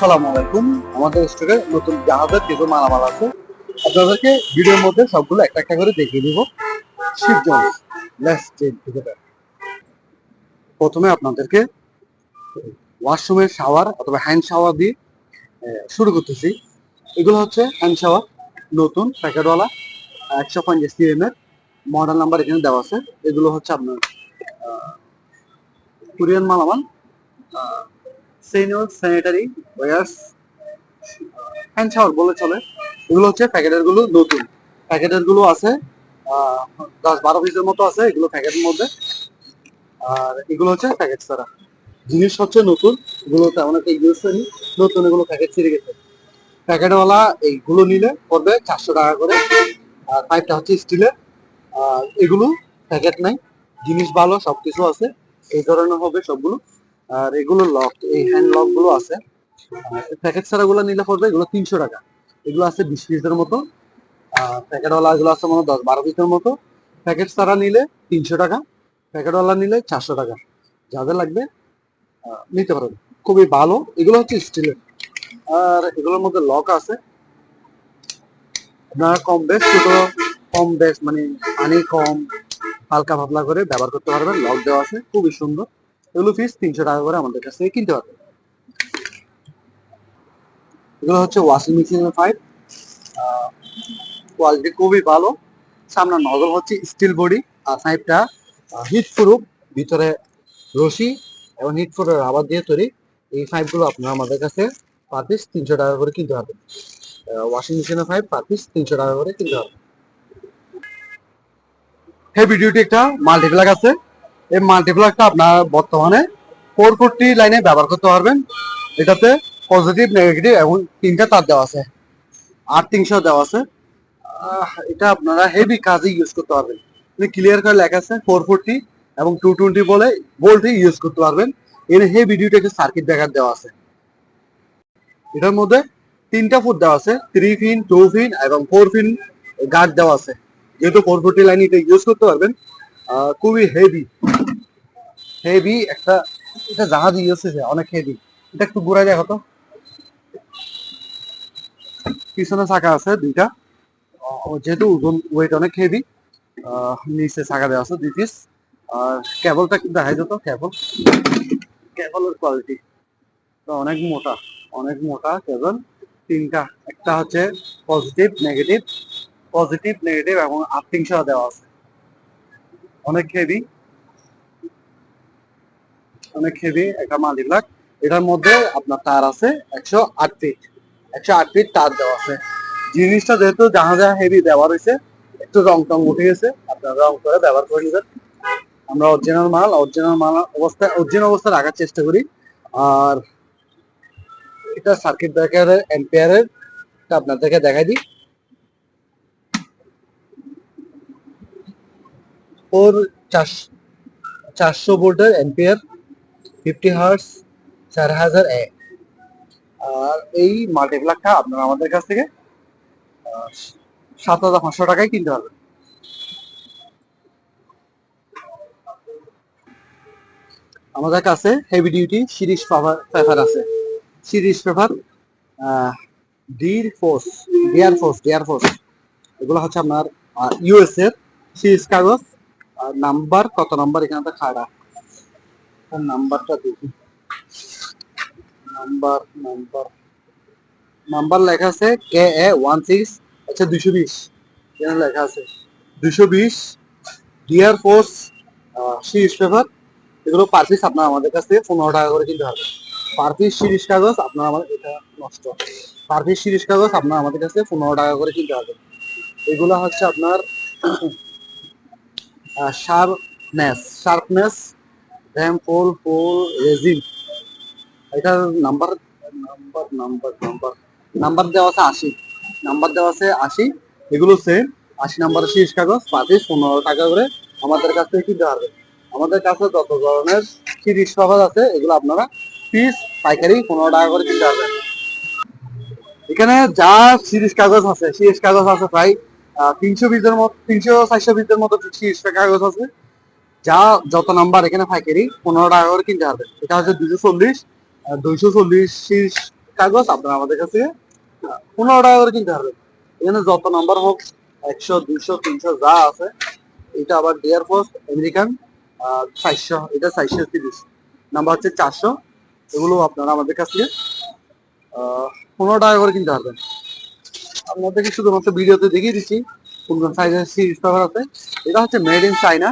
আসসালামু আলাইকুম। আমাদের স্টোরে নতুন জাহাজের কিছু মালামাল আছে। আপনাদেরকে ভিডিওর মধ্যে সবগুলো একটা একটা করে দেখিয়ে দিব। লেটস প্রথমে আপনাদেরকে ওয়াশরুমের শাওয়ার অথবা হ্যান্ড শাওয়ার দিয়ে শুরু করতেছি। এগুলো হচ্ছে হ্যান্ড শাওয়ার নতুন প্যাকেটওয়ালা, একশো পঞ্চাশ সিএম এর মডেল নাম্বার এখানে দেওয়া আছে। এগুলো হচ্ছে আপনার কোরিয়ান মালামাল। Senior sanitary wares hand shower বলে চলে। এগুলো হচ্ছে প্যাকেটের নতুন প্যাকেটেরগুলো আছে দশ বারো পিসের মতো আছে, এগুলো প্যাকেটের মধ্যে। আর এগুলো হচ্ছে প্যাকেট ছাড়া। জিনিস হচ্ছে নতুন, এগুলো তেমন একটা ইউজ করি নতুন এগুলো প্যাকেট ছিঁড়ে গেছে। প্যাকেটওয়ালা এইগুলো নিলে পড়বে চারশো টাকা করে। আর পাইপটা হচ্ছে স্টিলের আর এগুলো প্যাকেট নাই। জিনিস ভালো, সবকিছু আছে। এই ধরনের হবে সবগুলো। আর এগুলো লক এই হ্যান্ড লকগুলো আছে। প্যাকেট ছাড়া গুলো নিলে পড়বে এগুলো তিনশো টাকা। এগুলো আছে বিশ পিসের মতো। প্যাকেটওয়ালা এগুলো আছে মানে দশ বারো পিসের মতো। প্যাকেট ছাড়া নিলে তিনশো টাকা প্যাকেটওয়ালা নিলে চারশো টাকা। যাদের লাগবে নিতে পারেন খুবই ভালো। এগুলো হচ্ছে স্টিলের আর এগুলোর মধ্যে লক আছে। আপনারা কম বেশ ছোট, কম বেশ মানে পানি কম, হালকা পাতলা করে ব্যবহার করতে পারবেন। লক দেওয়া আছে। খুবই সুন্দর। এগুলো ফিস তিনশো টাকা করে আমাদের কাছ থেকে কিনতে পারবেন এগুলো হচ্ছে ওয়াশিং মেশিনের পাইপ কোয়ালিটি খুবই ভালো। সামনে নজল হচ্ছে স্টিল বডি আর পাইপটা হিট প্রুফ ভিতরে রশি এবং হিট প্রুফ রাবার দিয়ে তৈরি। এই পাইপগুলো আপনারা আমাদের কাছে পার পিস তিনশো টাকা করে কিনতে হবে ওয়াশিং মেশিনের পাইপ পার পিস তিনশো টাকা করে কিনতে হবে হেভি ডিউটি একটা মাল্টিপ্লাগ আছে। এই মাল্টিপ্লাগটা আপনার বর্তমানে ফোর ফোরটি লাইনে ব্যবহার করতে পারবেন। এটাতে পজিটিভ নেগেটিভ এবং তিনটা তার দেওয়া আছে। আর তিনশো দেওয়া আছে। এটা আপনারা হেভি কাজে ইউজ করতে পারবেন। ক্লিয়ার করে লেখা আছে ফোর ফোরটি এবং টু টোয়েন্টি বলে ভোল্টে ইউজ করতে পারবেন। এর হেভি ডিউটি একটা সার্কিট ব্রেকার দেওয়া আছে। এটার মধ্যে তিনটা ফুট দেওয়া আছে। থ্রি ফিন টু ফিন এবং ফোর ফিন গার্ড দেওয়া আছে। যেহেতু ফোর ফোরটি লাইন এটা ইউজ করতে পারবেন খুবই হেভি হেভি একটা, এটা জাহাজ ইউজ হয়েছে অনেক হেভি এটা একটু ঘুরে দেখো তো পিছনে চাকা আছে দুইটা। যেহেতু ওজন ওয়েট অনেক হেভি নিচে চাকা দেওয়া আছে দুই পিস আর কেবলটা একটু দেখাই দিত কেবল কেবলের কোয়ালিটি অনেক মোটা অনেক মোটা কেবল তিনটা, একটা হচ্ছে পজিটিভ নেগেটিভ পজিটিভ নেগেটিভ এবং আর্থিং সহ দেওয়া আছে। অনেক হেভি অনেক হেভি একটা মাল্টিপ্লাগ এটার মধ্যে আপনার তার আছে, একশো আট ফিট একশো আট ফিট তার দেওয়া আছে। জিনিসটা যেহেতু হেভি একটু রং টং উঠে গেছে, আপনারা রং করে ব্যবহার করে নেবেন। আমরা অরিজিনাল মাল অরিজিনাল মাল অবস্থায় অরিজিনাল অবস্থায় রাখার চেষ্টা করি। আর এটা সার্কিট ব্রেকারের এম্পিয়ারের আপনাদেরকে দেখাই দিই। ওর চারশো ভোল্টের এম্পিয়ার ফিফটি হার্স চার হাজার এ আর এই মাল্টিপ্লাগটা আপনারা আমাদের কাছ থেকে সাত হাজার পাঁচশো টাকায় কিনতে পারবেন। আমাদের কাছে হেভি ডিউটি সিরিজ পেপার আছে। সিরিজ পেপার ডির force dear force dear force এগুলো হচ্ছে আপনার ইউএস এর সিরিজ কাগজ আর নাম্বার, কত নাম্বার? এখানে তো খাড়া। নাম্বারটা দেখি। Number number. নাম্বার লেখা আছে কে এ ওয়ান সিক্স আচ্ছা দুইশো বিশ। এখানে লেখা আছে দুইশো বিশ, ডিয়ার ফোর্স সিরিজ পেপার। এগুলো পার পিস আপনার আমাদের কাছ থেকে পনেরো টাকা করে কিনতে হবে। পার পিস সিরিজ কাগজ আপনার আমাদের এটা নষ্ট। পার পিস সিরিজ কাগজ আপনার আমাদের কাছে পনেরো টাকা করে কিনতে হবে। এগুলো হচ্ছে আপনার sharpness sharpness ram four four resin এটার number number number number number দেওয়া আছে আশি। নাম্বার দেওয়া আছে আশি। এগুলো সেম আশি নাম্বারের শীর্ষ কাগজ পার পনেরো টাকা করে আমাদের কাছ থেকে কিনতে পারবেন। আমাদের কাছে যত ধরনের সিরিজ কাগজ আছে, এগুলো আপনারা পিস, পাইকারি পনেরো টাকা করে কিনতে পারবেন। এখানে যা সিরিজ কাগজ আছে সিরিজ কাগজ আছে প্রায় তিনশো পিসের মতো, তিনশো চারশো পিসের মতো সিরিজ কাগজ আছে। যা যত নাম্বার এখানে পাইকারি, পনেরো টাকা করে কিনতে পারবেন। এটা হচ্ছে দুশো চল্লিশ দুইশো চল্লিশ কাগজ আপনারা আমাদের কাছে। পনেরো টাকা করে কিনতে পারবেন। এখানে যত নাম্বার হোক, একশো, দুইশো, তিনশো যা আছে, এটা আবার ডিয়ার ফোর্স আমেরিকান চারশো, এটা চারশো তিরিশ। নাম্বার হচ্ছে চারশো। এগুলো আপনারা আমাদের কাছ থেকে পনেরো টাকা করে কিনতে পারবেন। আপনাদেরকে শুধুমাত্র ভিডিওতে দেখিয়ে দিচ্ছি কোন কোন সাইজের সিরিজ কভার আছে এটা হচ্ছে made in China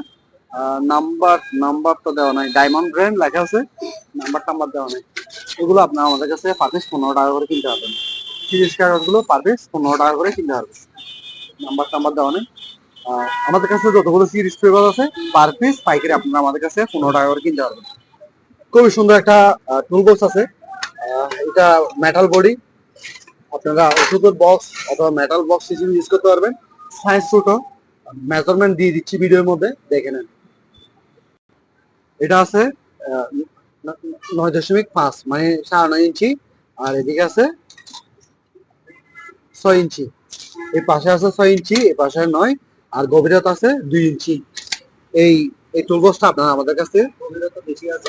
number number তো দেওয়া নাই। ডায়মন্ড ব্র্যান্ড লেখা আছে। নাম্বার টাম্বার দেওয়া নাই। এগুলো আপনার আমাদের কাছে পার পিস পনেরো টাকা করে কিনতে পারবেন। সিরিজ কাগজগুলো পার পিস পনেরো টাকা করে কিনতে পারবেন। নাম্বার টাম্বার দেওয়া নেই। আমাদের কাছে যতগুলো সিরিজ পেপার আছে, পার পিস পাইকারি আপনারা আমাদের কাছে পনেরো টাকা করে কিনতে পারবেন। খুবই সুন্দর একটা টুল বক্স আছে। এটা মেটাল বডি আপনারা ওষুধের বক্স অথবা মেটাল বক্স হিসেবে ইউজ করতে পারবেন। সাইজ ছোট মেজারমেন্ট দিয়ে দিচ্ছি ভিডিওর মধ্যে, দেখে নেন। এটা আছে নয় দশমিক পাঁচ মানে সাড়ে নয় ইঞ্চি, আর এদিকে আছে ছয় ইঞ্চি। এই পাশে আছে ছয় ইঞ্চি, এই পাশে নয়, আর গভীরতা আছে দুই ইঞ্চি। এই এই টুলবক্সটা আপনার আমাদের কাছে,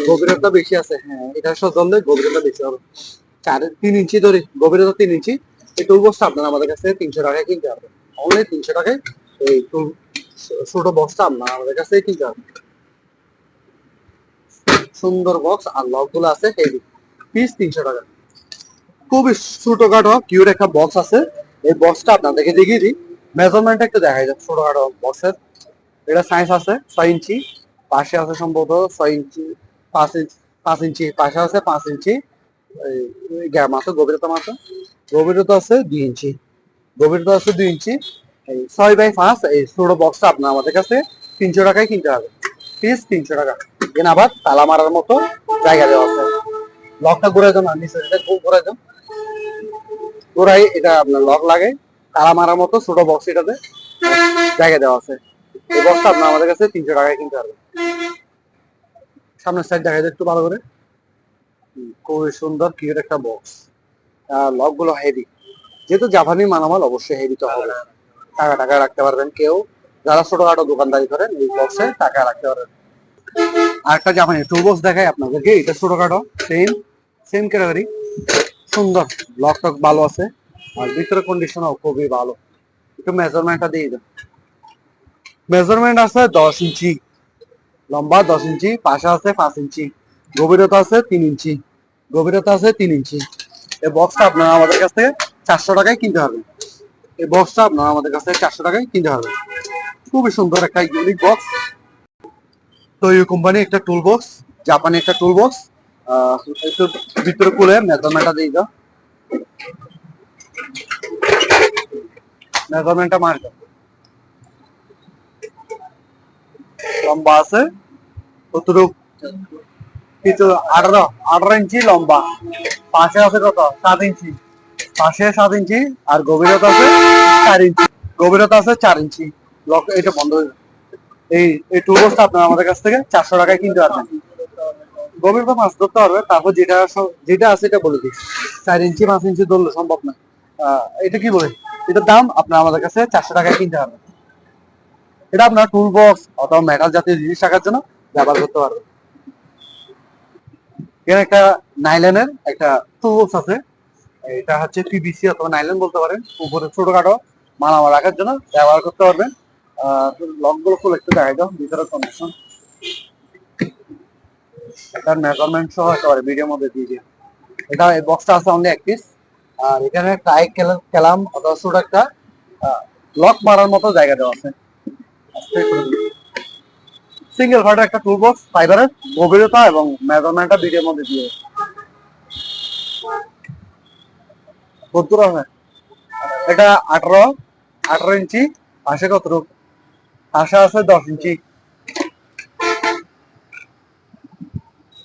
গভীরতা বেশি আছে। হ্যাঁ এটা ধরলে গভীরতা বেশি হবে। চার তিন ইঞ্চি ধরে, গভীরতা তিন ইঞ্চি, এই টুলবক্সটা আপনারা আমাদের কাছে তিনশো টাকায় কিনতে পারবেন অনলি তিনশো টাকায় এই টুল ছোট বক্সটা আপনারা আমাদের কাছে কিনতে পারবেন সুন্দর বক্স আর লকগুলো আছে হেভি পিস তিনশো টাকা। খুবই ছোটখাটো কিউট একটা বক্স আছে। এই বক্সটা আপনাদেরকে দেখিয়ে দিই। মেজারমেন্ট একটু দেখা যায় ছোটখাটো বক্সের এটা সাইজ আছে, ছয় ইঞ্চি, পাশে আছে সম্ভবত ছয় ইঞ্চি, পাঁচ ইঞ্চি পাঁচ ইঞ্চি, পাশে আছে পাঁচ ইঞ্চি। আছে গভীরতা গভীরতা আছে দুই ইঞ্চি। গভীরতা আছে দুই ইঞ্চি। এই ছয় বাই পাঁচ এই ছোট বক্সটা আপনার আমাদের কাছে তিনশো টাকায় কিনতে হবে। পিস তিনশো টাকা। আবার তালা মারার মতো জায়গা দেওয়া আছে। লকটা ঘুরে যান আর নিচে এটা খুব ঘুরে যান ঘুরাই এটা আপনার লক লাগে। তালা মারার মতো ছোট বক্স এটাতে জায়গা দেওয়া আছে। এই বক্সটা আপনার আমাদের কাছে তিনশো টাকায় কিনতে পারবেন সামনের সাইড দেখা যায় একটু ভালো করে। খুবই সুন্দর কিউট একটা বক্স লকগুলো হেভি যেহেতু জাপানি মালামাল অবশ্যই হেভি তো হবে। টাকা টাকা রাখতে পারবেন কেউ। যারা ছোটখাটো দোকানদারি করেন এই বক্সে টাকা রাখতে পারবেন। আরেকটা জাপানি টু বক্স দেখাই আপনাদেরকে। এটা ছোটখাটো সেম সেম ক্যাটাগরি সুন্দর লক টক ভালো আছে। আর ভিতরে কন্ডিশনও খুবই ভালো। একটু মেজারমেন্টটা দিয়ে দেন। মেজারমেন্ট আছে দশ ইঞ্চি। লম্বা দশ ইঞ্চি পাশে আছে পাঁচ ইঞ্চি। গভীরতা আছে তিন ইঞ্চি। গভীরতা আছে তিন ইঞ্চি এই বক্সটা আপনারা আমাদের কাছ থেকে চারশো টাকায় কিনতে হবে। এই বক্সটা আপনারা আমাদের কাছ থেকে চারশো টাকায় কিনতে হবে। খুবই সুন্দর একটা ইউনিক বক্স তো এই কোম্পানি একটা টুল বক্স জাপানি একটা টুল বক্স একটু ভিতরে খুলে মেজারমেন্টটা দিয়ে দাও। মেজারমেন্টটা মার দাও। লম্বা আছে, কতটুক? কিছু আঠারো ইঞ্চি লম্বা। পাশে আছে কত? সাত ইঞ্চি। পাশে সাত ইঞ্চি আর গভীরতা আছে চার ইঞ্চি। গভীরতা আছে চার ইঞ্চি। লক এটা বন্ধ হয়ে এই এই আমাদের কাছ থেকে চারশো টাকায় কিনতে পারবেন। মাছ ধরতে হবে তারপর যেটা যেটা আছে এটা বলে দিই। চার ইঞ্চি, পাঁচ ইঞ্চি ধরলে সম্ভব না। এটা কি বলে? এটার দাম আপনারা আমাদের কাছে চারশো টাকায় কিনতে পারবেন। এটা আপনার টুল বক্স অথবা মেটাল জাতীয় জিনিস রাখার জন্য ব্যবহার করতে পারবেন। এখানে একটা নাইলনের একটা টুল বক্স আছে। এটা হচ্ছে পিবিসি অথবা নাইলন বলতে পারেন। উপরে ছোটখাটো মালামাল রাখার জন্য ব্যবহার করতে পারবেন। লকগুলো ফুল একটু দেখাই দাও, ভিতরে কন্ডিশন এটার মেজারমেন্ট সহ একেবারে ভিডিওর মধ্যে দিয়ে দিই। এটা এই বক্সটা আছে অনলি এক পিস আর এখানে ট্রাই কেলাম অথবা ছোট একটা লক মারার মতো জায়গা দেওয়া আছে। সিঙ্গেল ফাটার একটা টুল বক্স ফাইবারের গভীরতা এবং মেজারমেন্টটা ভিডিওর মধ্যে দিয়ে। এটা আঠারো আঠারো ইঞ্চি, পাশে কতটুক? পাশে আছে দশ ইঞ্চি।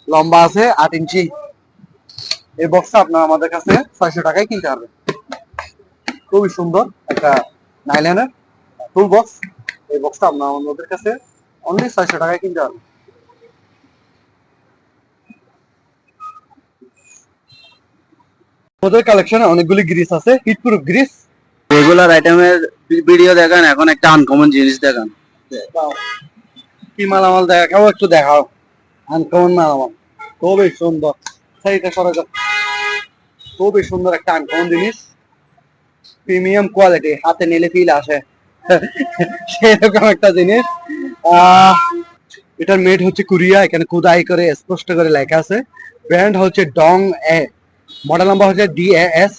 লম্বা আছে আট ইঞ্চি। এই বক্সটা আপনার আমাদের কাছে ছয়শো টাকায় কিনতে পারবেন। খুবই সুন্দর একটা নাইলেনের টুল বক্স এই বক্সটা আপনার আমাদের কাছে অনলি ছয়শো টাকায় কিনতে পারবেন ওদের কালেকশনে অনেকগুলি গ্রিস আছে হিট প্রুফ গ্রিস রেগুলার আইটেমের ভিডিও দেখান এখন একটা আনকমন জিনিস দেখান। কি মালামাল দেখাও একটু দেখাও। আনকমন মালামাল। খুবই সুন্দর। সেইটা সরে যাও খুবই সুন্দর একটা আনকমন জিনিস। প্রিমিয়াম কোয়ালিটি হাতে নিলে ফিল আসে। সেরকম একটা জিনিস। এটার মেড হচ্ছে কোরিয়া, এখানে খুদাই করে, স্পষ্ট করে লেখা আছে। ব্র্যান্ড হচ্ছে ডং এ মডেল নাম্বার হচ্ছে D S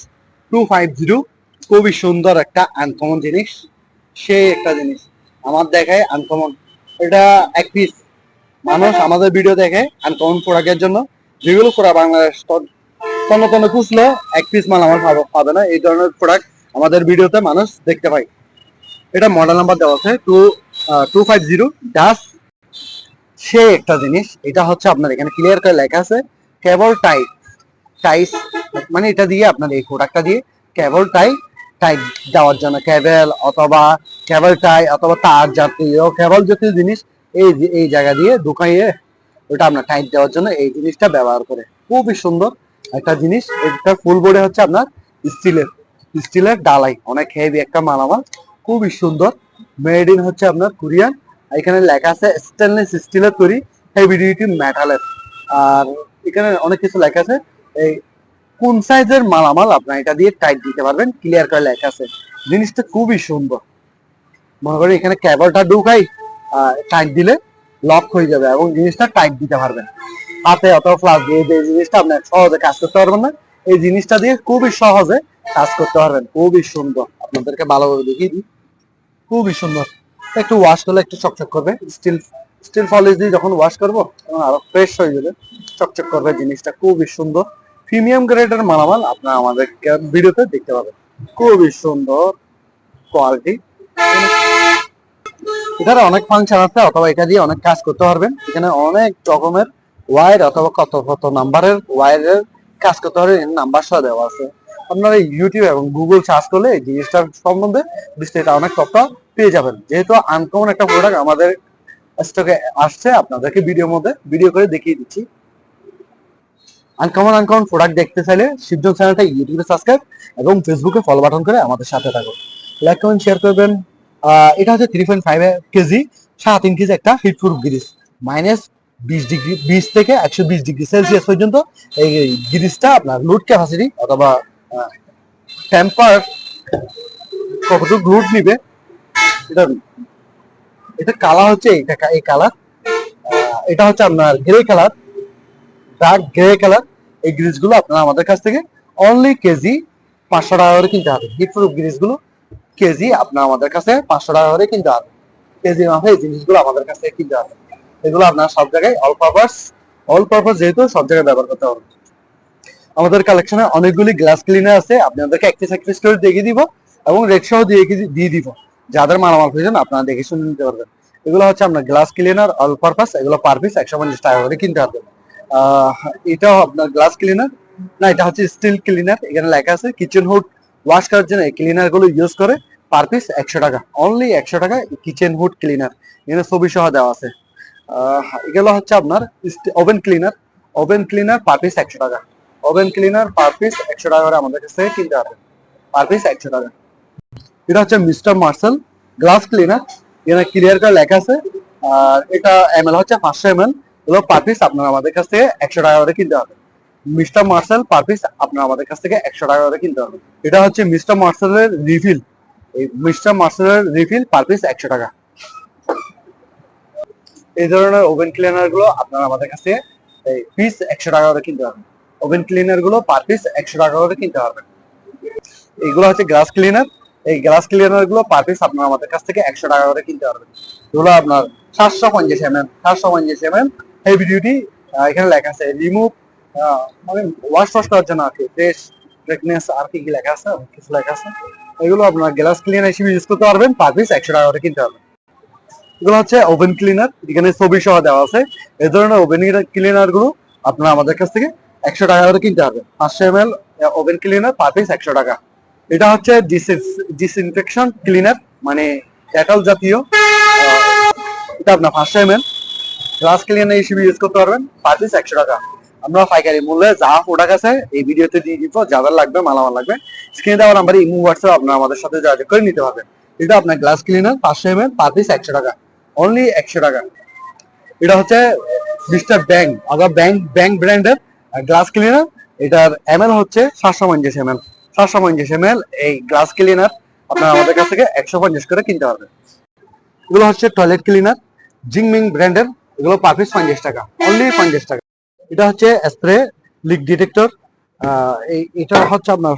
two five zero খুবই সুন্দর একটা আনকমন জিনিস সেই একটা জিনিস আমার দেখায় আনকমন এটা এক পিস মানুষ আমাদের ভিডিও দেখে আনকমন প্রোডাক্টের জন্য। যেগুলো পুরো বাংলাদেশ তন্ন তন্ন খুঁজলো এক পিস মাল আমার পাবে না। এই ধরনের প্রোডাক্ট আমাদের ভিডিওতে মানুষ দেখতে পায়। এটা মডেল নাম্বার দেওয়া আছে টু টু ফাইভ জিরো ডাস সে একটা জিনিস, এটা হচ্ছে আপনার এখানে ক্লিয়ার করে লেখা আছে কেবল টাইট টাইস মানে এটা দিয়ে আপনার এই প্রোডাক্টটা দিয়ে কেবল টাই টাইট দেওয়ার জন্য কেবল অথবা কেবল টাই অথবা তার জাতীয় কেবল জাতীয় জিনিস, এই এই জায়গা দিয়ে ঢুকাইয়ে ওটা আপনার টাইট দেওয়ার জন্য এই জিনিসটা ব্যবহার করে। খুবই সুন্দর একটা জিনিস, এটা ফুল বোর্ডে হচ্ছে আপনার স্টিলের স্টিলের ডালাই, অনেক হেভি একটা মালামাল, খুবই সুন্দর। মেড ইন হচ্ছে আপনার কোরিয়ান এখানে লেখা আছে স্টেনলেস স্টিলের তৈরি হেভি মেটালের আর এখানে অনেক কিছু লেখা আছে, এই কোন সাইজের মালামাল আপনার এটা দিয়ে টাইট দিতে পারবেন ক্লিয়ার করে লেখা আছে। জিনিসটা খুবই সুন্দর। মনে করি এখানে কেবলটা ঢুকাই টাইট দিলে লক হয়ে যাবে এবং জিনিসটা টাইট দিতে পারবেন। হাতে অথবা ফ্লাস দিয়ে যে জিনিসটা আপনার সহজে কাজ করতে পারবেন না, এই জিনিসটা দিয়ে খুবই সহজে কাজ করতে পারবেন। খুবই সুন্দর। আপনাদেরকে ভালোভাবে দেখিয়ে দিই। খুবই সুন্দর। একটু ওয়াশ করলে একটু চকচক করবে। স্টিল স্টিল পলিশ দিয়ে যখন ওয়াশ করব, তখন আরও ফ্রেশ হয়ে যাবে। চকচক করবে জিনিসটা। খুবই সুন্দর। প্রিমিয়াম গ্রেডের মালামাল আপনারা আমাদের ভিডিওতে দেখতে পাবেন। খুবই সুন্দর কোয়ালিটি এখানে অনেক ফাংশন আছে, অথবা এটা দিয়ে অনেক কাজ করতে পারবেন। এখানে অনেক রকমের ওয়ার অথবা কত কত নাম্বারের ওয়ারের কাজ করতে পারবেন। নাম্বার সহ দেওয়া আছে। আপনারা ইউটিউব এবং গুগল সার্চ করলে এই জিনিসটার সম্বন্ধে বিস্তারিত অনেক তথ্য পেয়ে যাবেন। যেহেতু আনকমন একটা প্রোডাক্ট আমাদের স্টকে আসছে, আপনাদেরকে ভিডিওর মধ্যে ভিডিও করে দেখিয়ে দিচ্ছি। আনকমন আনকমন প্রোডাক্ট দেখতে চাইলে শিবজন চ্যানেলটা ইউটিউবে সাবস্ক্রাইব এবং ফেসবুকে ফলো বাটন করে আমাদের সাথে থাকুন। লাইক কমেন্ট শেয়ার করবেন। এটা হচ্ছে থ্রি পয়েন্ট ফাইভ কেজি সাড়ে তিন কেজি একটা হিট প্রুফ গ্রিস মাইনাস বিশ ডিগ্রি বিশ থেকে একশো বিশ ডিগ্রি সেলসিয়াস পর্যন্ত এই গ্রিসটা আপনার লোড ক্যাপাসিটি অথবা টেম্পার কতটুকু লোড নিবে? এটা এটা কালার হচ্ছে এই কালার এটা হচ্ছে আপনার grey colour dark grey colour এই গ্রিসগুলো আপনারা আমাদের কাছ থেকে অনলি কেজি পাঁচশো টাকা করে কিনতে হবে। হিট প্রুফ গ্রিসগুলো কেজি আপনার আমাদের কাছে পাঁচশো টাকা করে কিনতে হবে। কেজি মাপে এই জিনিসগুলো আমাদের কাছ থেকে কিনতে হবে। এগুলো আপনার সব জায়গায় অল পারপাস অল পারপাস যেহেতু সব জায়গায় ব্যবহার করতে হবে। আমাদের কালেকশনে অনেকগুলি গ্লাস ক্লিনার আছে আপনাদেরকে একটি একটি স্টোর দেখিয়ে দিব এবং রেট দিয়ে দিয়ে দিব। যাদের মালামাল প্রয়োজন, আপনারা দেখে শুনে নিতে পারবেন। এগুলো হচ্ছে আপনার গ্লাস ক্লিনার অল পারপাস এগুলো পার পিস একশো পঞ্চাশ টাকা করে কিনতে পারবেন এটাও আপনার গ্লাস ক্লিনার না, এটা হচ্ছে স্টিল ক্লিনার এখানে লেখা আছে কিচেন হুড ওয়াশ করার জন্য এই ক্লিনারগুলো ইউজ করে পার পিস একশো টাকা অনলি একশো টাকা কিচেন হুড ক্লিনার এখানে ছবি সহ দেওয়া আছে। এগুলো হচ্ছে আপনার oven cleaner oven cleaner per piece একশো টাকা। ওভেন ক্লিনার পার পিস একশো টাকা করে আমাদের কাছ থেকে কিনতে হবে। পার পিস একশো টাকা। এটা হচ্ছে মিস্টার মার্সেল, গ্লাস ক্লিনার। এখানে ক্লিয়ার করে লেখা আছে। আর এটা এম এল হচ্ছে পাঁচশো এম এল এগুলো পার পিস আপনার আমাদের কাছ থেকে একশো টাকা করে কিনতে হবে। মিস্টার মার্সেল পার পিস আপনার আমাদের কাছ থেকে একশো টাকা করে কিনতে হবে। এটা হচ্ছে মিস্টার মার্সেলের রিফিল। এই মিস্টার মার্সেলের রিফিল পার পিস একশো টাকা। এই ধরনের ওভেন ক্লিনারগুলো আপনারা আমাদের কাছে এই পিস একশো টাকা করে কিনতে হবে। ওভেন ক্লিনারগুলো পার পিস একশো টাকা করে কিনতে পারবেন। এগুলো হচ্ছে গ্লাস ক্লিনার। এই গ্লাস ক্লিনারগুলো পার পিস আপনার আমাদের কাছ থেকে একশো টাকা করে কিনতে পারবেন। এগুলো আপনার সাতশো পঞ্চাশ এম এম সাতশো পঞ্চাশ এম এম হেভি ডিউটি এখানে লেখা আছে রিমুভ মানে ওয়াশ ওয়াশ করার জন্য আর কি ফ্রেশ ফ্রেকনেস আর কি কি লেখা আছে কিছু লেখা আছে। এগুলো আপনার গ্লাস ক্লিনার হিসেবে ইউজ করতে পারবেন, পার পিস একশো টাকা করে কিনতে হবে এগুলো হচ্ছে ওভেন ক্লিনার, এখানে ছবি সহ দেওয়া আছে। এই ধরনের ওভেন ক্লিনারগুলো আপনারা আমাদের কাছ থেকে একশো টাকা করে কিনতে হবে। পাঁচশো M L oven cleaner per piece একশো টাকা। এটা হচ্ছে ডিসইনফেকশন ক্লিনার মানে ডেটল জাতীয়। এটা আপনার পাঁচশো এম এল গ্লাস ক্লিনার হিসেবে ইউজ করতে পারবেন পার পিস একশো টাকা। আমরা পাইকারি মূল্যে যা প্রোডাক্ট আছে এই ভিডিওতে দিয়ে দিব যাদের লাগবে, মালামাল লাগবে। স্ক্রিনে দেওয়ার নাম্বারে ইমো হোয়াটসঅ্যাপ আপনারা আমাদের সাথে যোগাযোগ করে নিতে পারবেন। এটা আপনার গ্লাস ক্লিনার পাঁচশো এম এল পার পিস একশো টাকা। অনলি একশো টাকা। এটা হচ্ছে মিস্টার ব্যাং অথবা ব্যাংক ব্যাংক ব্র্যান্ডের গ্লাস ক্লিনার এটার এমএল হচ্ছে সাতশো পঞ্চাশ এমএল সাতশো পঞ্চাশ এম এল এই গ্লাস ক্লিনার আপনারা আমাদের কাছ থেকে একশো পঞ্চাশ করে কিনতে পারবেন। এগুলো হচ্ছে টয়লেট ক্লিনার জিংমিং ব্র্যান্ডের এগুলো পার পিস পঞ্চাশ টাকা। অনলি পঞ্চাশ টাকা। এটা হচ্ছে স্প্রে লিক ডিটেক্টর এটা হচ্ছে আপনার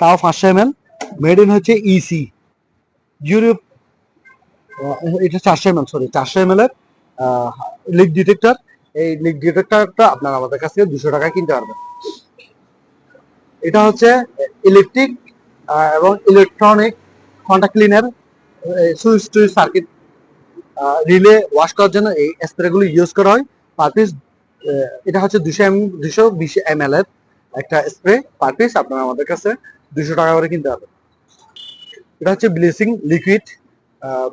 তাও পাঁচশো এম এল মেড ইন হচ্ছে ইসি ইউরোপ এটা চারশো এম এল সরি চারশো এম এল এর লিক ডিটেক্টর এই লিক ডিটেক্টরটা আপনারা আমাদের কাছ থেকে দুশো টাকায় কিনতে পারবেন। এটা হচ্ছে ইলেকট্রিক এবং ইলেকট্রনিক কন্টাক্ট ক্লিনার সুইচ টুইচ সার্কিট রিলে ওয়াশ করার জন্য এই স্প্রে গুলো ইউজ করা হয় পার পিস এটা হচ্ছে দুশো এম, দুশো বিশ এম এল এর একটা স্প্রে পার পিস আপনারা আমাদের কাছে দুশো টাকা করে কিনতে পারবেন। এটা হচ্ছে ব্লিচিং লিকুইড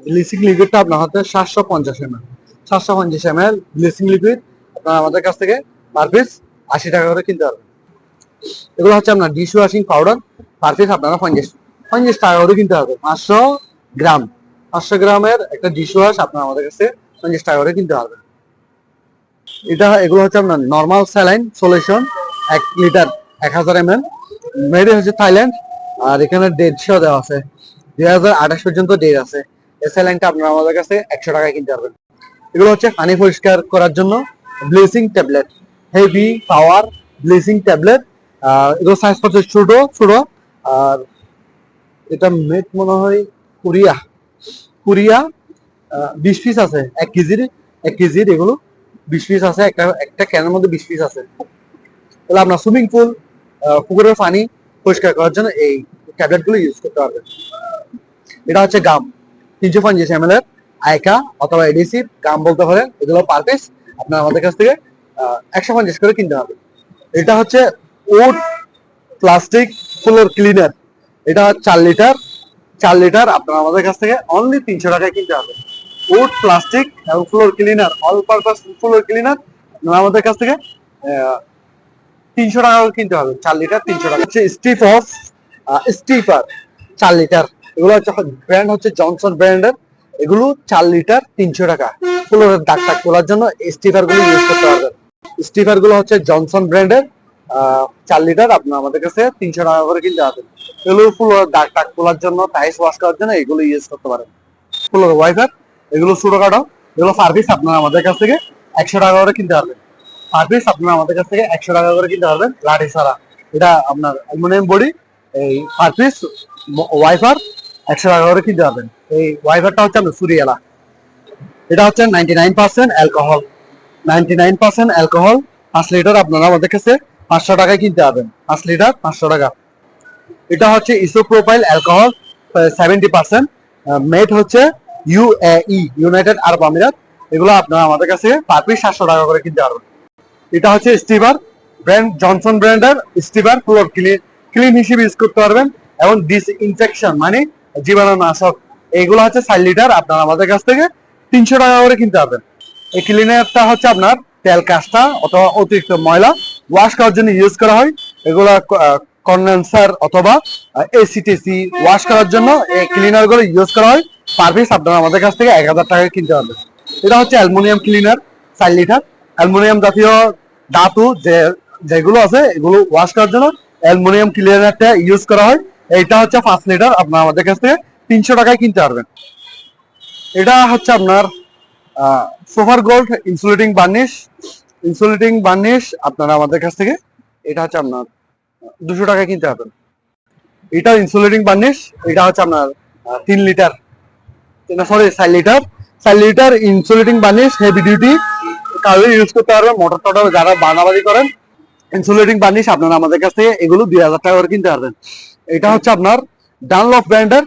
ব্লিচিং লিকুইডটা আপনার হাতে সাতশো পঞ্চাশ এম এল সাতশো পঞ্চাশ এম এল ব্লিচিং লিকুইড আপনারা আমাদের কাছ থেকে পার পিস আশি টাকা করে কিনতে পারবেন। এগুলো হচ্ছে আপনার dish washing powder per piece আপনারা পঞ্চাশ পঞ্চাশ টাকা করে কিনতে হবে পাঁচশো গ্রাম। পাঁচশো গ্রামের একটা ডিশ ওয়াশ আপনার আমাদের কাছে পঞ্চাশ টাকা করে কিনতে পারবেন। এটা এগুলো হচ্ছে আপনার নর্মাল স্যালাইন সলিউশন এক লিটার এক হাজার এম এল মেড হচ্ছে থাইল্যান্ড আর এখানে দেড়শো দেওয়া আছে। দুই হাজার আঠাশ পর্যন্ত ডেট আছে। এই স্যালাইনটা আপনার আমাদের কাছে একশো টাকায় কিনতে পারবেন। এগুলো হচ্ছে পানি পরিষ্কার করার জন্য bleaching tablet, heavy power bleaching tablet এগুলো সাইজ হচ্ছে ছোট ছোট, আর এটা মেট মনে হয় কোরিয়া কোরিয়া বিশ পিস আছে, এক কেজির এক কেজির এগুলো বিশ পিস আছে, একটা একটা ক্যানের মধ্যে বিশ পিস আছে। তাহলে আপনার সুইমিং পুল পুকুরের পানি পরিষ্কার করার জন্য এই ট্যাবলেটগুলো ইউজ করতে পারবেন। এটা হচ্ছে গাম তিনশো পঞ্চাশ এম এল এর। আয়কা অথবা এডিসি গাম বলতে পারেন, এগুলো পার পিস আপনার আমাদের কাছ থেকে একশো পঞ্চাশ করে কিনতে হবে। এটা হচ্ছে ওট প্লাস্টিক ফ্লোর ক্লিনার এটা চার লিটার চার লিটার আপনার আমাদের কাছ থেকে অনলি তিনশো টাকায় কিনতে হবে। উড প্লাস্টিক এবং floor cleaner all purpose floor cleaner আপনারা আমাদের কাছ থেকে তিনশো টাকা কিনতে হবে। চার লিটার, তিনশো টাকা। হচ্ছে স্টিফ অফ স্টিফার চার লিটার। এগুলো হচ্ছে ব্র্যান্ড হচ্ছে জনসন ব্র্যান্ডের এগুলো চার লিটার তিনশো টাকা। ফ্লোরের দাগ টাগ তোলার জন্য স্টিফারগুলো ইউজ করতে পারবেন। স্টিফারগুলো হচ্ছে জনসন ব্র্যান্ডের চার লিটার আপনার আমাদের কাছে তিনশো টাকা করে কিনতে হবে এগুলো ফ্লোরের দাগ টাগ তোলার জন্য টাইস ওয়াশ করার জন্য এগুলো ইউজ করতে পারেন। ফ্লোর ওয়াইফার এগুলো ছোটখাটো এগুলো সার্ভিস আপনারা আমাদের কাছ থেকে একশো টাকা করে কিনতে পারবেন। সার্ভিস আপনারা আমাদের কাছ থেকে একশো টাকা করে কিনতে পারবেন, লাঠি ছাড়া। এটা আপনার অ্যালুমিনিয়াম বডি এই সার্ভিস ওয়াইফার একশো করে কিনতে পারবেন। এই ওয়াইফারটা হচ্ছে আপনার সুরিয়ালা। এটা হচ্ছে ninety nine percent alcohol ninety nine percent alcohol পাঁচ লিটার আপনারা আমাদের কাছে পাঁচশো টাকায় কিনতে পারবেন। পাঁচ লিটার পাঁচশো টাকা। এটা হচ্ছে isopropyl alcohol seventy percent made হচ্ছে ইউএই ইউনাইটেড আরব আমিরাত এগুলো আপনারা আমাদের কাছে পার পিস সাতশো টাকা করে কিনতে পারবেন। এটা হচ্ছে স্টিভার ব্র্যান্ড জনসন ব্র্যান্ডের স্টিভার ফ্লোর ক্লিন ক্লিন হিসেবে ইউজ করতে পারবেন। এবং ডিসইনফেকশন মানে জীবাণুনাশক এইগুলো হচ্ছে চার লিটার। আপনারা আমাদের কাছ থেকে তিনশো টাকা করে কিনতে পারবেন। এই ক্লিনারটা হচ্ছে আপনার তেল কাজটা অথবা অতিরিক্ত ময়লা। ওয়াশ করার জন্য ইউজ করা হয়। এগুলো কন্ডেন্সার অথবা এসিটিসি ওয়াশ করার জন্য এই ক্লিনারগুলো ইউজ করা হয়। পার পিস আপনারা আমাদের কাছ থেকে এক হাজার টাকায় কিনতে হবে এটা হচ্ছে অ্যালুমিনিয়াম ক্লিনার, চার লিটার। অ্যালুমিনিয়াম জাতীয় ধাতু যে, যেগুলো আছে, এগুলো ওয়াশ করার জন্য অ্যালুমিনিয়াম ক্লিনারটা ইউজ করা হয়। এইটা হচ্ছে পাঁচ লিটার। আপনার আমাদের কাছ থেকে তিনশো টাকায় কিনতে পারবেন। এটা হচ্ছে আপনার সোফার gold insulating varnish. Insulating varnish আপনারা আমাদের কাছ থেকে এটা হচ্ছে আপনার দুশো টাকায় কিনতে পারবেন। এটা ইনসুলেটিং বার্নিশ, এটা হচ্ছে আপনার তিন লিটার। সরি চার লিটার। চার litre insulating varnish heavy duty কাউকে ইউজ করতে পারবেন মোটর টোটর যারা বানাবাদি করেন, ইনসুলেটিং বার্নিশ আপনারা আমাদের কাছ থেকে এগুলো দুই হাজার টাকা করে কিনতে পারবেন। এটা হচ্ছে আপনার ডানলফ ব্র্যান্ডের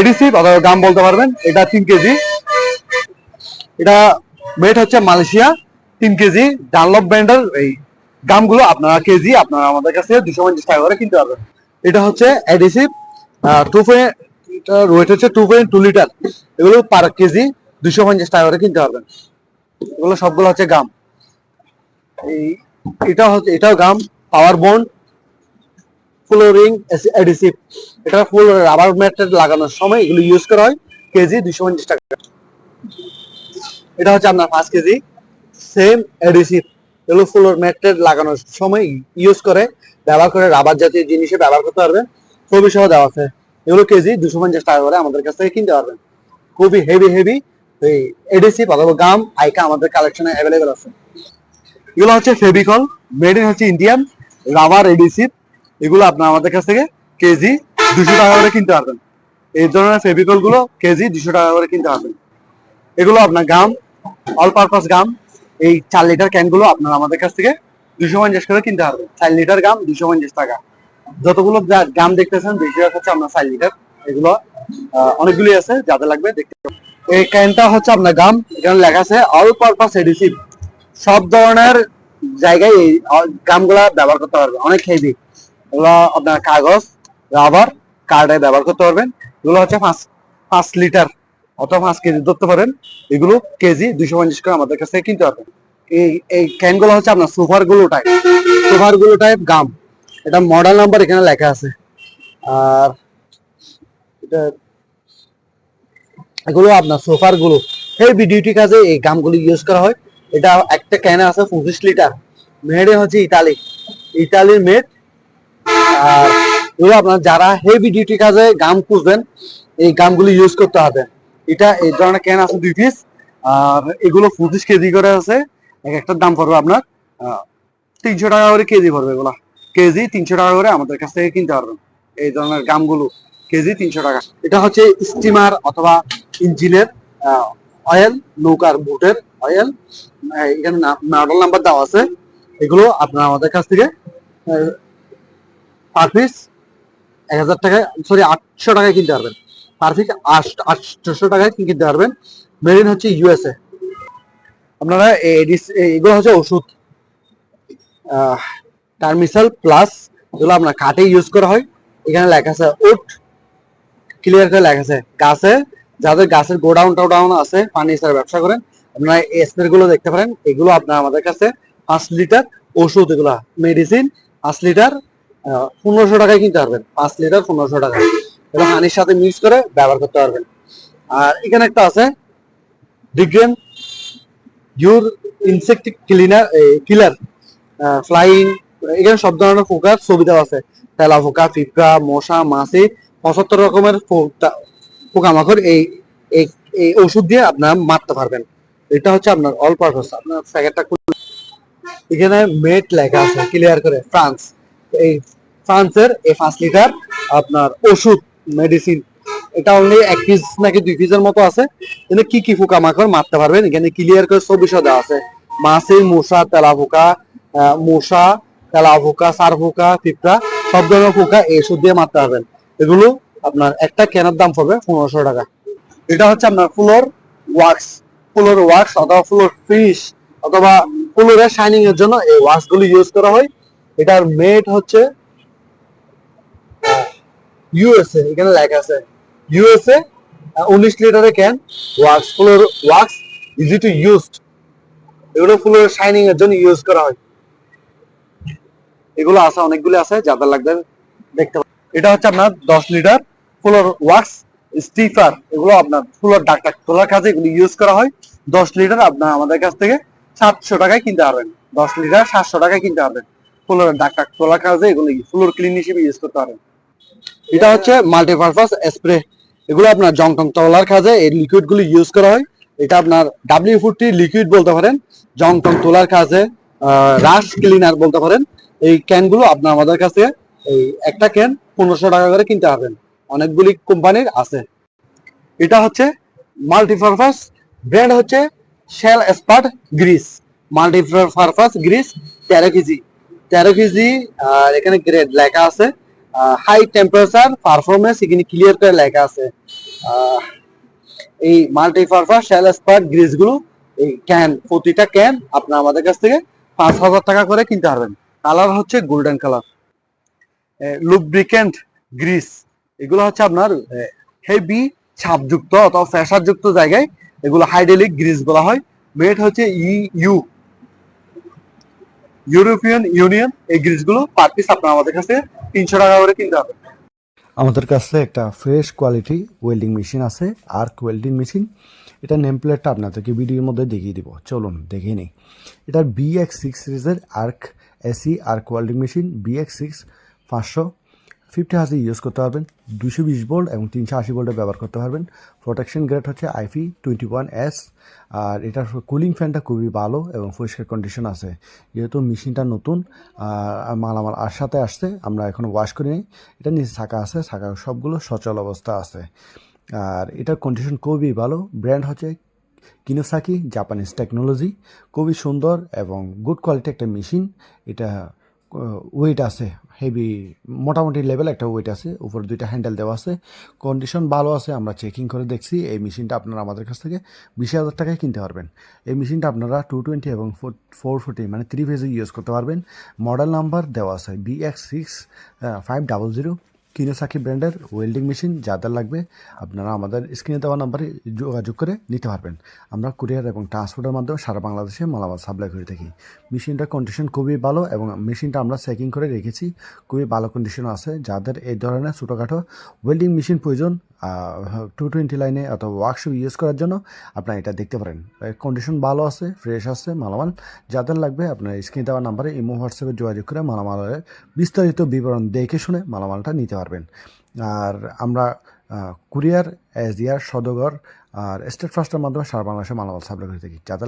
এডিসিভ অথবা দাম বলতে পারবেন। এটা তিন কেজি। এটা ওয়েট হচ্ছে মালয়েশিয়া। তিন কেজি ডানলপ ব্র্যান্ডের এই দামগুলো আপনারা কেজি, আপনারা আমাদের কাছে দুশো পঞ্চাশ টাকা করে কিনতে পারবেন। এটা হচ্ছে অ্যাডিসিভ টু পয়েন্ট ওয়েট হচ্ছে টু পয়েন্ট টু লিটার এগুলো পার কেজি দুশো পঞ্চাশ টাকা করে কিনতে পারবেন। এগুলো সবগুলো হচ্ছে গাম এই, এটা হচ্ছে, এটাও gum power bond flooring adhesive এটা ফুল রাবার ম্যাট লাগানোর সময় এগুলো ইউজ করা হয়, কেজি দুশো পঞ্চাশ টাকা। এটা হচ্ছে আপনার পাঁচ কেজি সেম অ্যাডিসিভ এগুলো ফ্লোর ম্যাটের লাগানোর সময় ইউজ করে, ব্যবহার করে রাবার জাতীয় জিনিসে ব্যবহার করতে পারবেন খুবই সহ দেওয়া আছে। এগুলো কেজি দুশো পঞ্চাশ টাকা করে আমাদের কাছ থেকে কিনতে পারবেন। খুবই হেভি হেভি এই এডিসিভ অথবা গাম আইকা আমাদের কালেকশনে অ্যাভেলেবেল আছে। এগুলো হচ্ছে ফেবিকল মেড ইন হচ্ছে ইন্ডিয়ান রাবার এডিসিভ এগুলো আপনার আমাদের কাছ থেকে কেজি দুশো টাকা করে কিনতে পারবেন। এই ধরনের ফেবিকলগুলো কেজি দুশো টাকা করে কিনতে পারবেন। এগুলো আপনার গাম অল পারপাস গাম এই চার লিটার ক্যানগুলো আপনার আমাদের কাছ থেকে দুশো পঞ্চাশ করে কিনতে পারবেন। চার লিটার গাম দুশো পঞ্চাশ টাকা। যতগুলো গাম দেখতেছেন, বেশিরভাগ হচ্ছে আপনার চার লিটার এগুলো অনেকগুলি আছে, যাদের লাগবে দেখতে এই ক্যানটা হচ্ছে আপনার গাম এখানে লেখা আছে অল পারপাস এডিসিভ সব ধরনের জায়গায় এই গামগুলা ব্যবহার করতে পারবে অনেক হেভি আপনার কাগজ রাবার কার্ডে ব্যবহার করতে পারবেন। এগুলো হচ্ছে পাঁচ পাঁচ লিটার অথবা পাঁচ কেজি ধরতে পারেন। এগুলো কেজি দুইশো পঞ্চাশ করে আমাদের কাছে কিনতে পারবেন। এই এই ক্যানগুলো হচ্ছে আপনার সুপারগুলো টাইপ সুপারগুলো টাইপ গাম এটা মডেল নাম্বার এখানে লেখা আছে। আর এটা, এগুলো আপনার সোফারগুলো হেভি ডিউটি কাজে এই গামগুলো ইউজ করা হয়। এটা একটা ক্যানে আছে পঁচিশ লিটার। মেডে হচ্ছে ইতালি। ইতালির মেড আর আপনার যারা হেভি ডিউটি কাজে গাম খুঁজবেন, এই গামগুলো ইউজ করতে হবে। এটা এই ধরনের ক্যান আছে দুই পিস আর এগুলো পঁচিশ কেজি করে আছে। এক একটার দাম পড়বে আপনার তিনশো টাকা করে কেজি পড়বে এগুলা। কেজি তিনশো টাকা করে আমাদের কাছ থেকে কিনতে পারবেন। এই ধরনের গামগুলো, কেজি তিনশো টাকা। এটা হচ্ছে স্টিমার অথবা ইঞ্জিনের অয়েল নৌকার বুটের অয়েল এখানে মডেল নাম্বার দেওয়া আছে। এগুলো আপনারা আমাদের কাছ থেকে পার পিস এক হাজার টাকায় সরি আটশো টাকায় কিনতে পারবেন। পার পিস আটশোশো টাকায় কিনতে পারবেন। মেরিন হচ্ছে ইউএসএ আপনারা এগুলো হচ্ছে ওষুধ। টার্মিসাল প্লাস এগুলো আপনার কাঠে ইউজ করা হয়। এখানে লেখা আছে ওট ক্লিয়ার করে লেখা আছে গাছে। যাদের গাছের গোডাউন টোডাউন আছে ছাড়া ব্যবসা করেন, আপনারা স্প্রে গুলো দেখতে পারেন। এগুলো আপনার আমাদের কাছে পাঁচ লিটার ওষুধ এগুলা। মেডিসিন পাঁচ লিটার পনেরোশো টাকায় কিনতে পারবেন, পাঁচ লিটার পনেরোশো টাকা। এটা পানির সাথে মিক্স করে ব্যবহার করতে পারবেন। আর এখানে একটা আছে ডিগ্রেন your insect cleaner killer flying এখানে সব ধরনের পোকার দেওয়া আছে। তেলা পোকা, পিঁপড়া, মশা, মাছি, পঁচাত্তর রকমের পোকামাকড় এই- এই ওষুধ দিয়ে আপনার মারতে পারবেন। এটা হচ্ছে আপনার অল পারপাস আপনার প্যাকেটটা এখানে মেট লেখা আছে ক্লিয়ার করে ফ্রান্স এই ফ্রান্সের এই পাঁচ লিটার আপনার ওষুধ মেডিসিন এটা অনলি এক পিস নাকি দুই পিসের মতো আছে। এখানে কি কি ফুকা পোকামাকড় মারতে পারবেন? এখানে ক্লিয়ার করে সব বিষয় দেওয়া আছে। মাছি মশা তেলা পোকা আহ, মশা সার পোকা পিঁপড়া সব ধরনের ফুকা এই ওষুধ দিয়ে মারতে পারবেন। এগুলো আপনার একটা কেনার দাম পড়বে পনেরোশো টাকা। এটা হচ্ছে আপনার ফ্লোর ওয়াক্স ফুলোর ওয়াক্স অথবা ফ্লোর ফিনিশ অথবা ফ্লোরের শাইনিং এর জন্য এই ওয়াক্সগুলো ইউজ করা হয়। এটার মেড হচ্ছে ইউএসএ এখানে লেখা আছে ইউএসএ উনিশ লিটারের can wax floor wax easy to used এগুলো ফ্লোরের শাইনিং এর জন্য ইউজ করা হয়। এগুলো আছে, অনেকগুলো আছে যাদের লাগবে দেখতে এটা হচ্ছে আপনার দশ লিটার ফ্লোর ওয়াক্স স্টিফার এগুলো আপনার ফ্লোর ডাক ডাক তোলার কাজে এগুলো ইউজ করা হয়। দশ লিটার আপনার আমাদের কাছ থেকে সাতশো টাকায় কিনতে পারবেন। দশ লিটার সাতশো টাকায় কিনতে পারবেন। ফ্লোরের ডাক ডাক তোলার কাজে এগুলো ফ্লোর ক্লিন হিসেবে ইউজ করতে পারেন এটা হচ্ছে মাল্টিপারপাস স্প্রে এগুলো আপনার জং টং তোলার কাজে এই লিকুইডগুলো ইউজ করা হয়। এটা আপনার ডাব্লিউ ফোরটি লিকুইড বলতে পারেন, জং টং তোলার কাজে রাশ ক্লিনার বলতে পারেন। এই ক্যানগুলো আপনার আমাদের কাছে এই একটা ক্যান পনেরোশো টাকা করে কিনতে পারবেন। অনেকগুলি কোম্পানির আছে। এটা হচ্ছে মাল্টিপারপাস ব্র্যান্ড হচ্ছে শেল স্পার্ট গ্রিস মাল্টিপারপাস গ্রিস তেরো কেজি। তেরো কেজি, আর এখানে গ্রেড লেখা আছে। হাই টেম্পারেচার পারফরমেন্স এখানে ক্লিয়ার করে লেখা আছে। এই মাল্টিপারপাস শেল স্পার্ট গ্রিসগুলো এই ক্যান প্রতিটা ক্যান আপনার আমাদের কাছ থেকে পাঁচ হাজার টাকা করে কিনতে পারবেন। কালার হচ্ছে গোল্ডেন কালার লুব্রিকেন্ট গ্রিস এগুলো হচ্ছে আপনার হেভি ছাপযুক্ত অথবা ফ্যাশার যুক্ত জায়গায় এগুলো হাইড্রোলিক গ্রিস বলা হয়। মেড হচ্ছে ইউ ইউরোপিয়ান ইউনিয়ন এই গ্রিজগুলো পার পিস আপনার আমাদের কাছে তিনশো টাকা করে কিনতে হবে। আমাদের কাছে একটা ফ্রেশ কোয়ালিটি ওয়েল্ডিং মেশিন আছে আর্ক ওয়েল্ডিং মেশিন এটা নেম প্লেটটা আপনাদেরকে ভিডিওর মধ্যে দেখিয়ে দিব। চলুন দেখে নিই। এটা বি এক্স সিক্স সিরিজের arc AC arc welding machine B X six পাঁচশো ফিফটি হাজার ইউজ করতে পারবেন দুশো বিশ ভোল্ট এবং তিনশো আশি ভোল্টে ব্যবহার করতে পারবেন। প্রোটেকশন গ্রেড হচ্ছে আইপি টোয়েন্টি ওয়ান এস আর এটার কুলিং ফ্যানটা খুবই ভালো এবং পরিষ্কার কন্ডিশন আছে। যেহেতু মেশিনটা নতুন আর মালামাল আর সাথে আসছে আমরা এখন ওয়াশ করে নিই। এটা নিচে ছাকা আছে ছাকা সবগুলো সচল অবস্থা আছে। আর এটার কন্ডিশন খুবই ভালো। ব্র্যান্ড হচ্ছে কিনোসাকি জাপানিজ টেকনোলজি খুবই সুন্দর এবং গুড কোয়ালিটি একটা মেশিন। এটা ওয়েট আছে হেভি মোটামুটি লেভেল একটা ওয়েট আছে, উপর দুইটা হ্যান্ডেল দেওয়া আছে। কন্ডিশন ভালো আছে, আমরা চেকিং করে দেখছি, এই মেশিনটা আপনারা আমাদের কাছ থেকে বিশ হাজার টাকায় কিনতে পারবেন। এই মেশিনটা আপনারা টু টোয়েন্টি এবং ফোর ফোর্টি মানে থ্রি ফেজে ইউজ করতে পারবেন। মডেল নাম্বার দেওয়া আছে B X six five double zero Kinosaki ব্র্যান্ডের ওয়েল্ডিং মেশিন যাদের লাগবে আপনারা আমাদের স্ক্রিনে দেওয়া নাম্বারে যোগাযোগ করে নিতে পারবেন। আমরা কুরিয়ার এবং ট্রান্সপোর্টের মাধ্যমে সারা বাংলাদেশে মালামাল সাপ্লাই করে থাকি। মেশিনটার কন্ডিশন খুবই ভালো এবং মেশিনটা আমরা চেকিং করে রেখেছি। খুবই ভালো কন্ডিশন আছে। যাদের এই ধরনের ছোটোখাটো ওয়েল্ডিং মেশিন প্রয়োজন টু টোয়েন্টি লাইনে অথবা ওয়ার্কশপ ইউজ করার জন্য আপনারা এটা দেখতে পারেন। কন্ডিশন ভালো আছে ফ্রেশ আছে, মালামাল যাদের লাগবে আপনার স্ক্রিনে দেওয়া নাম্বারে ইমো হোয়াটসঅ্যাপে যোগাযোগ করে মালামালের বিস্তারিত বিবরণ দেখে শুনে মালামালটা নিতে পারবেন। আর আমরা কুরিয়ার এজিয়ার সদগর আর স্টেট ফার্স্টের মাধ্যমে সারা বাংলাদেশে মালামাল সাপ্লাই করে থাকি। যাদের